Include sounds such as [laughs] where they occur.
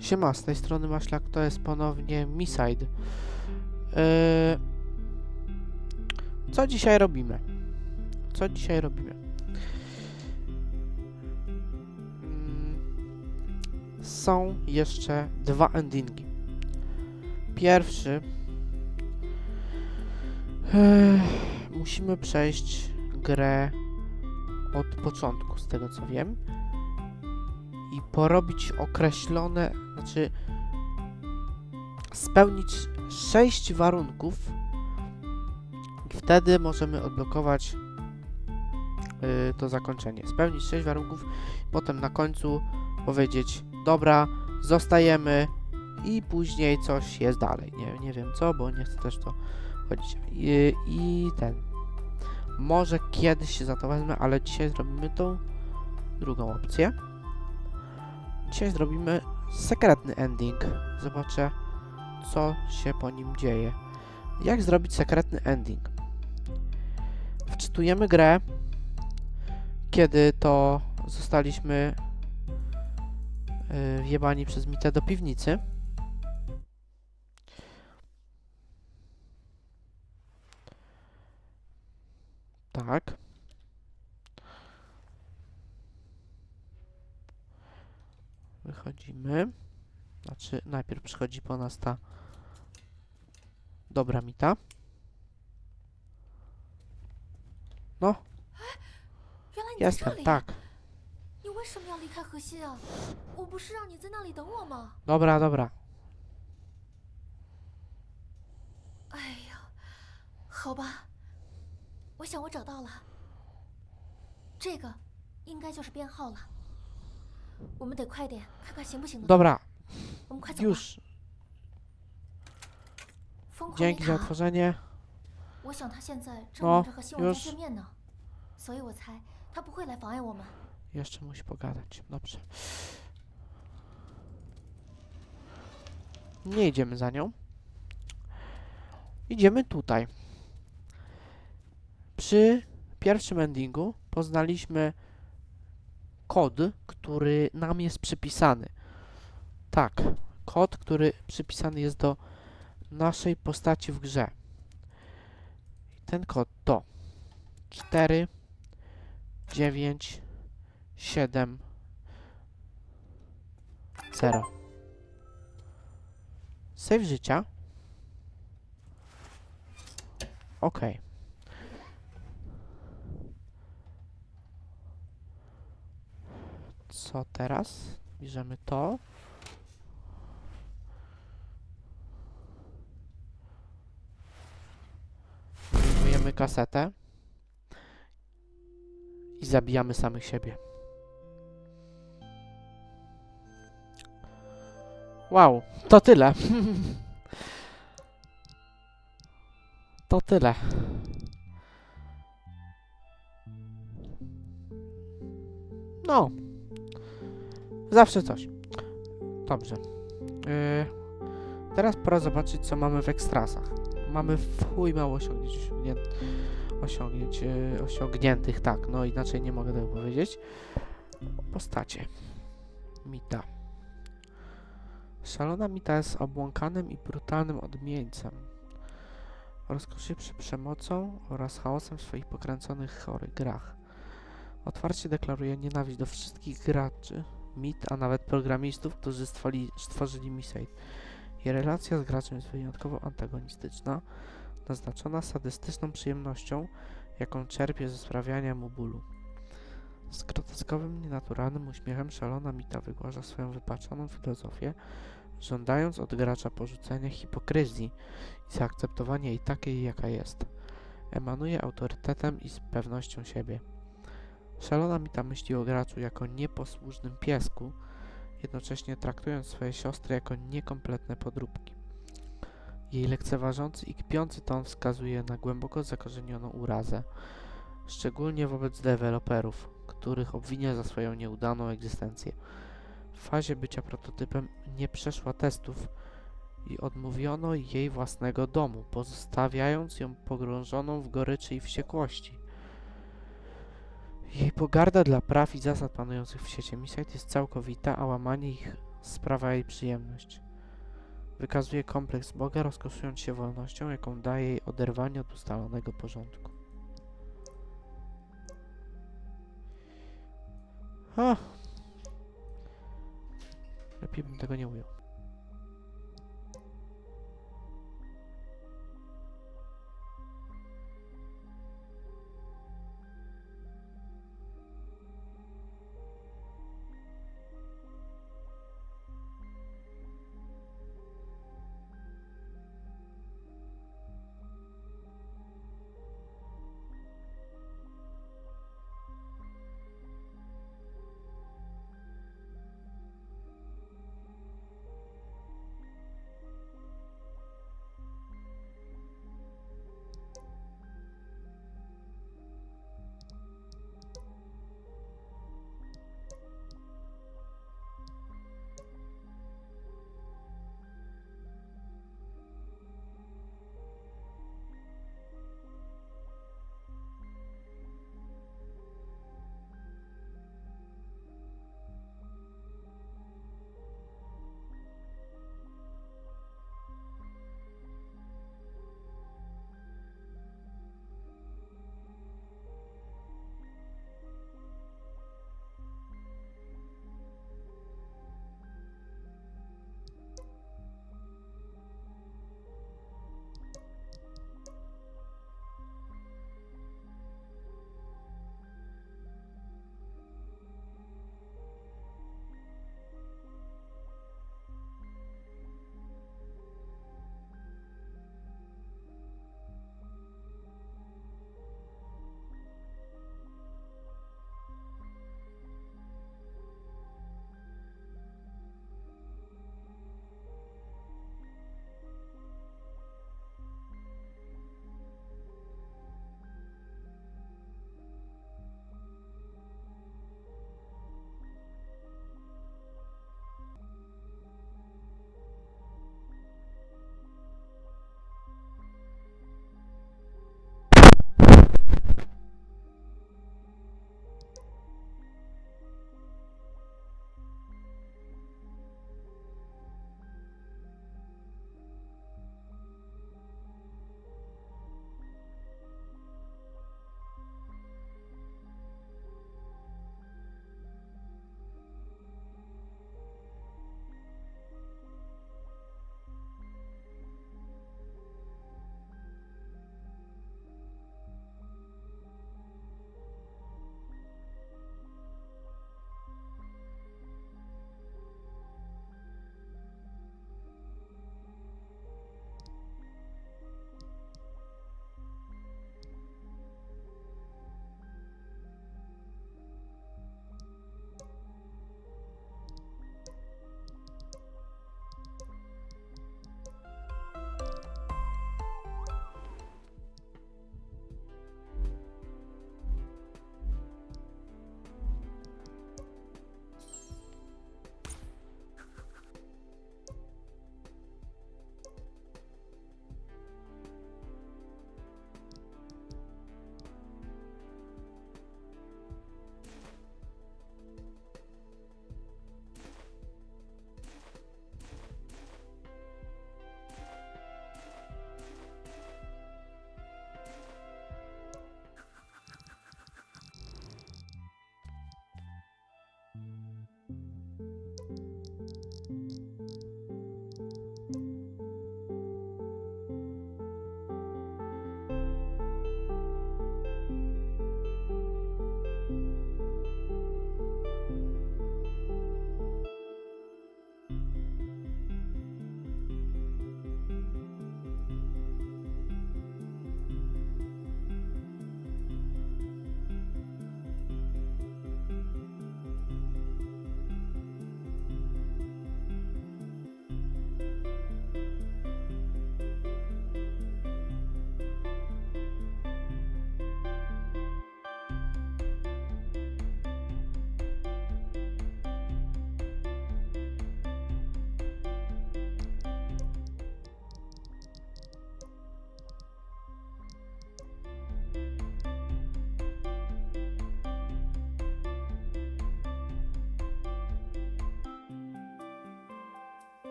Siema, z tej strony Maślak, to jest ponownie Miside. Yy, co dzisiaj robimy? Co dzisiaj robimy? Mm, Są jeszcze dwa endingi. Pierwszy yy, musimy przejść grę od początku, z tego co wiem i porobić określone, znaczy spełnić sześć warunków i wtedy możemy odblokować yy, to zakończenie. Spełnić sześć warunków, potem na końcu powiedzieć dobra, zostajemy i później coś jest dalej. Nie, nie wiem co, bo nie chcę też to chodzić. I, I ten. Może kiedyś się za to wezmę, ale dzisiaj zrobimy tą drugą opcję. Dzisiaj zrobimy sekretny ending. Zobaczę, co się po nim dzieje. Jak zrobić sekretny ending? Wczytujemy grę, kiedy to zostaliśmy yy, wjebani przez mitę do piwnicy. Tak. Wchodzimy. Znaczy, najpierw przychodzi po nas ta dobra mita. No. Jestem, tak. Dobra, dobra. Ej, 我想我找到了，这个应该就是编号了。我们得快点，看看行不行得通。 Dobra, 我们快走吧。 już. 疯狂 Dzięki za 塔， otworzenie. 我想他现在正 No, 忙着和新王家 już 见面呢，所以我猜他不会来妨碍我们。 Jeszcze musi pogadać. Dobrze. Nie idziemy za nią. Idziemy tutaj. Przy pierwszym endingu poznaliśmy kod, który nam jest przypisany. Tak, kod, który przypisany jest do naszej postaci w grze. Ten kod to 4 9 7 0 Save życia. Ok. Co teraz? Bierzemy to. Wyjmujemy kasetę. I zabijamy samych siebie. Wow, to tyle. [laughs] to tyle. No. Zawsze coś. Dobrze. Yy, teraz pora zobaczyć, co mamy w ekstrasach. Mamy w chuj mało osiągnięć, osiągnię, osiągnięć yy, osiągniętych, tak, no inaczej nie mogę tego powiedzieć. Postacie. Mita. Szalona Mita jest obłąkanym i brutalnym odmieńcem. Rozkoszy przy przemocą oraz chaosem w swoich pokręconych, chorych grach. Otwarcie deklaruje nienawiść do wszystkich graczy, mit, a nawet programistów, którzy stwoli, stworzyli Misate. Jej relacja z graczem jest wyjątkowo antagonistyczna, naznaczona sadystyczną przyjemnością, jaką czerpie ze sprawiania mu bólu. Z groteskowym, nienaturalnym uśmiechem szalona Mita wygłasza swoją wypaczoną filozofię, żądając od gracza porzucenia hipokryzji i zaakceptowania jej takiej, jaka jest. Emanuje autorytetem i z pewnością siebie. Szalona Mita myśli o graczu jako nieposłusznym piesku, jednocześnie traktując swoje siostry jako niekompletne podróbki. Jej lekceważący i kpiący ton wskazuje na głęboko zakorzenioną urazę, szczególnie wobec deweloperów, których obwinia za swoją nieudaną egzystencję. W fazie bycia prototypem nie przeszła testów i odmówiono jej własnego domu, pozostawiając ją pogrążoną w goryczy i wściekłości. Jej pogarda dla praw i zasad panujących w świecie Misite jest całkowita, a łamanie ich sprawia jej przyjemność. Wykazuje kompleks Boga, rozkoszując się wolnością, jaką daje jej oderwanie od ustalonego porządku. O! Lepiej bym tego nie ujął.